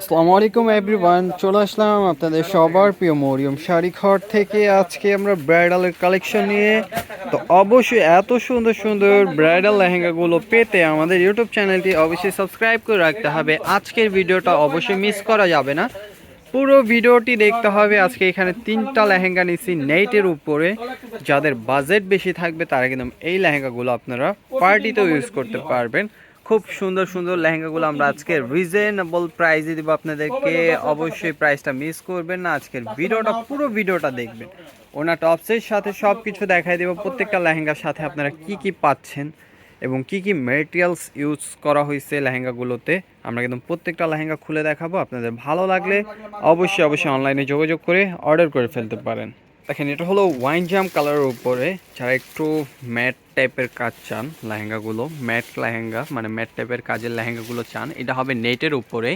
আসসালামু আলাইকুম এভরিওয়ান চলে আসলাম আপনাদের সবার প্রিয় মরিয়ম শাড়ি ঘর থেকে। আজকে আমরা ব্রাইডালের কালেকশন নিয়ে। তো অবশ্যই এত সুন্দর সুন্দর ব্রাইডাল লেহেঙ্গাগুলো পেতে আমাদের ইউটিউব চ্যানেলটি অবশ্যই সাবস্ক্রাইব করে রাখতে হবে। আজকের ভিডিওটা অবশ্যই মিস করা যাবে না। পুরো ভিডিওটি দেখতে হবে। আজকে এখানে তিনটা লেহেঙ্গা নিচ্ছি নেটের উপরে। যাদের বাজেট বেশি থাকবে, তারা কিন্তু এই লেহেঙ্গাগুলো আপনারা পার্টিতেও ইউজ করতে পারবেন। খুব সুন্দর সুন্দর লেহেঙ্গাগুলো আমরা আজকে রিজনেবল প্রাইসে দিব আপনাদেরকে। অবশ্যই প্রাইসটা মিস করবেন না। আজকের ভিডিওটা, পুরো ভিডিওটা দেখবেন। ওনার টপসের সাথে সব কিছু দেখাই দেবো। প্রত্যেকটা লেহেঙ্গার সাথে আপনারা কি কি পাচ্ছেন এবং কি কি মেটেরিয়ালস ইউজ করা হয়েছে লেহেঙ্গাগুলোতে, আমরা কিন্তু প্রত্যেকটা লেহেঙ্গা খুলে দেখাবো। আপনাদের ভালো লাগলে অবশ্যই অবশ্যই অনলাইনে যোগাযোগ করে অর্ডার করে ফেলতে পারেন। দেখেন, এটা হলো ওয়াইন জাম কালারের উপরে যারা একটু ম্যাট টাইপের কাজ চান, লেহেঙ্গাগুলো ম্যাট লেহেঙ্গা মানে ম্যাট টাইপের কাজের লেহেঙ্গাগুলো চান, এটা হবে নেটের উপরে।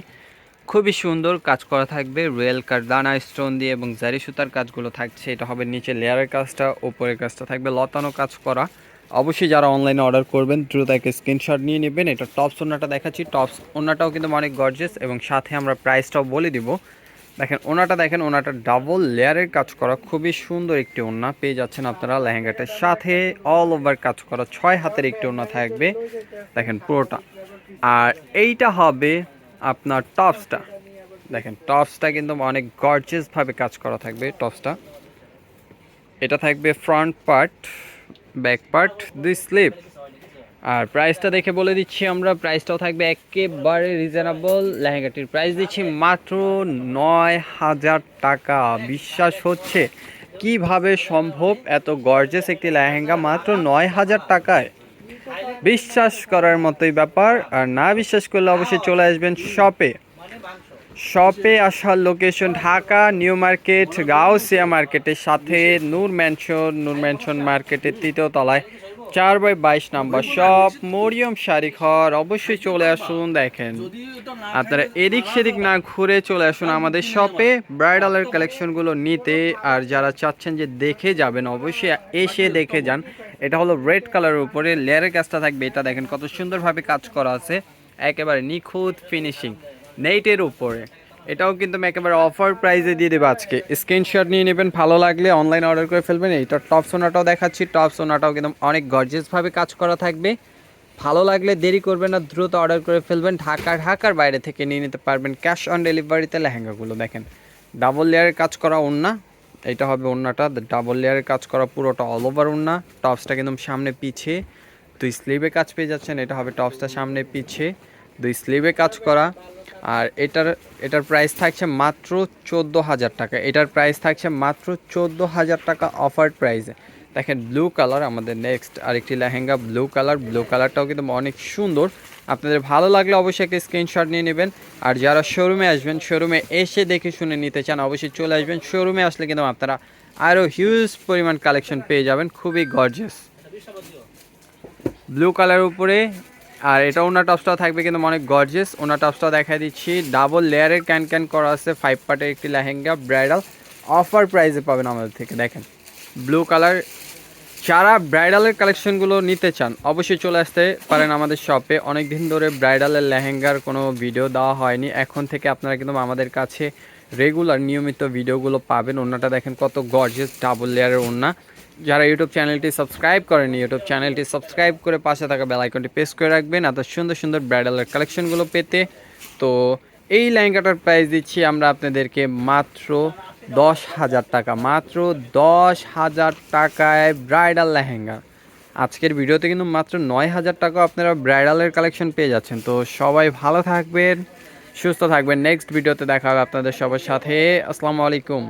খুবই সুন্দর কাজ করা থাকবে রয়েল কারদানা স্টোন দিয়ে এবং জারি সুতার কাজগুলো থাকছে, এটা হবে নিচে লেয়ারের কাজটা ওপরের কাজটা থাকবে, লতানো কাজ করা। অবশ্যই যারা অনলাইনে অর্ডার করবেন, দ্রুত একটা স্ক্রিনশট নিয়ে নেবেন, এটা টপস ওনাটা দেখাচ্ছি টপস ওনাটাও কিন্তু অনেক গর্জেস এবং সাথে আমরা প্রাইসটাও বলে দিব। দেখেন, ওনাটা দেখেন, ওনাটা ডাবল লেয়ারের কাজ করা, খুবই সুন্দর একটি ওনা পেয়ে যাচ্ছেন আপনারা লেহেঙ্গাটার সাথে। অল ওভার কাজ করা, ছয় হাতের একটি ওনা থাকবে। দেখেন, পুরোটা। আর এইটা হবে আপনার টপসটা দেখেন টপসটা কিন্তু অনেক গর্জেসভাবে কাজ করা থাকবে টপসটা এটা থাকবে ফ্রন্ট পার্ট ব্যাক পার্ট দুই স্লিপ আর প্রাইসটা দেখে বলে দিচ্ছি আমরা প্রাইসটাও থাকবে একেবারে রিজনেবল লেহেঙ্গাটির প্রাইস দিচ্ছি মাত্র নয় হাজার টাকা। বিশ্বাস হচ্ছে কীভাবে সম্ভব? এত গর্জেস একটি লেহেঙ্গা মাত্র নয় হাজার টাকায়। বিশ্বাস করার মতোই ব্যাপার। আর না বিশ্বাস করলে অবশ্যই চলে আসবেন শপে শপে আসার location Dhaka new market Gausia মার্কেটের সাথে, নূর ম্যানশন নূর ম্যানশন মার্কেটের তৃতীয় তলায়। চার বাই বাইশ নাম্বার সব মরিয়ম শাড়ি ঘর, অবশ্যই চলে আসুন, দেখেন। আপনারা এদিক সেদিক না ঘুরে চলে আসুন আমাদের শপে ব্রাইডালের কালেকশনগুলো নিতে, আর যারা চাচ্ছেন যে দেখে যাবেন, অবশ্যই এসে দেখে যান। এটা হলো রেড কালারের উপরে, লেয়ারের কাজটা থাকবে, এটা দেখেন কত সুন্দরভাবে কাজ করা আছে। একেবারে নিখুঁত ফিনিশিং নেইটের উপরে। এটাও কিন্তু একেবারে অফার প্রাইসে দিয়ে দেবো আজকে। স্ক্রিনশট নিয়ে নেবেন, ভালো লাগলে অনলাইন অর্ডার করে ফেলবেন। এইটা টপ সোনাটাও দেখাচ্ছি টপ সোনাটাও কিন্তু অনেক গর্জিয়াসভাবে কাজ করা থাকবে। ভালো লাগলে দেরি করবেন না, দ্রুত অর্ডার করে ফেলবেন ঢাকা ঢাকার বাইরে থেকে নিয়ে নিতে পারবেন। ক্যাশ অন ডেলিভারিতে লেহেঙ্গাগুলো দেখেন। ডাবল লেয়ারের কাজ করা ওন্না এটা হবে ওন্নাটা ডাবল লেয়ারের কাজ করা পুরোটা অল ওভার ওন্না টপসটা কিন্তু সামনে পিছে। দুই স্লিভে কাজ পেয়ে যাচ্ছেন, এটা হবে টপসটা সামনে পিছে। দুই স্লিভে কাজ করা। আর এটার এটার প্রাইস থাকছে মাত্র চোদ্দ হাজার টাকা। এটার প্রাইস থাকছে মাত্র চোদ্দ হাজার টাকা অফার প্রাইসে দেখেন ব্লু কালার আমাদের নেক্সট আরেকটি লেহেঙ্গা ব্লু কালার ব্লু কালারটাও কিন্তু অনেক সুন্দর। আপনাদের ভালো লাগলে অবশ্যই একটা স্ক্রিনশট নিয়ে নেবেন। আর যারা শোরুমে আসবেন শোরুমে এসে দেখে শুনে নিতে চান, অবশ্যই চলে আসবেন। শোরুমে আসলে কিন্তু আপনারা আরও হিউজ পরিমাণ কালেকশন পেয়ে যাবেন। খুবই গর্জিয়াস ব্লু কালার উপরে আর এটা ওনার টপসটাও থাকবে কিন্তু অনেক গর্জেস ওনার টপসটাও দেখাই দিচ্ছি। ডাবল লেয়ারের ক্যান ক্যান করা আছে। ফাইভ পার্টের একটি লেহেঙ্গা ব্রাইডাল অফার প্রাইসে পাবেন আমাদের থেকে, দেখেন। ব্লু কালার যারা ব্রাইডালের কালেকশনগুলো নিতে চান, অবশ্যই চলে আসতে পারেন আমাদের শপে অনেক দিন ধরে ব্রাইডালের লেহেঙ্গার কোনো ভিডিও দেওয়া হয়নি। এখন থেকে আপনারা কিন্তু আমাদের কাছে রেগুলার নিয়মিত ভিডিওগুলো পাবেন। ওনাটা দেখেন কত গর্জেস ডাবল লেয়ারের ওনা যারা ইউটিউব চ্যানেলটি সাবস্ক্রাইব করেনি ইউটিউব চ্যানেলটি সাবস্ক্রাইব করে পাশে থাকা বেল আইকনটি প্রেস করে রাখবেন, এত সুন্দর সুন্দর ব্রাইডালের কালেকশনগুলো পেতে। তো এই লেহেঙ্গাটার প্রাইস দিচ্ছি আমরা আপনাদেরকে মাত্র দশ হাজার টাকা, মাত্র দশ হাজার টাকায় ব্রাইডাল লেহেঙ্গা। আজকের ভিডিওতে কিন্তু মাত্র নয় হাজার টাকা আপনারা ব্রাইডালের কালেকশন পেয়ে যাচ্ছেন। তো সবাই ভালো থাকবেন, সুস্থ থাকবেন। নেক্সট ভিডিওতে দেখা হবে আপনাদের সবার সাথে। আসসালামু আলাইকুম।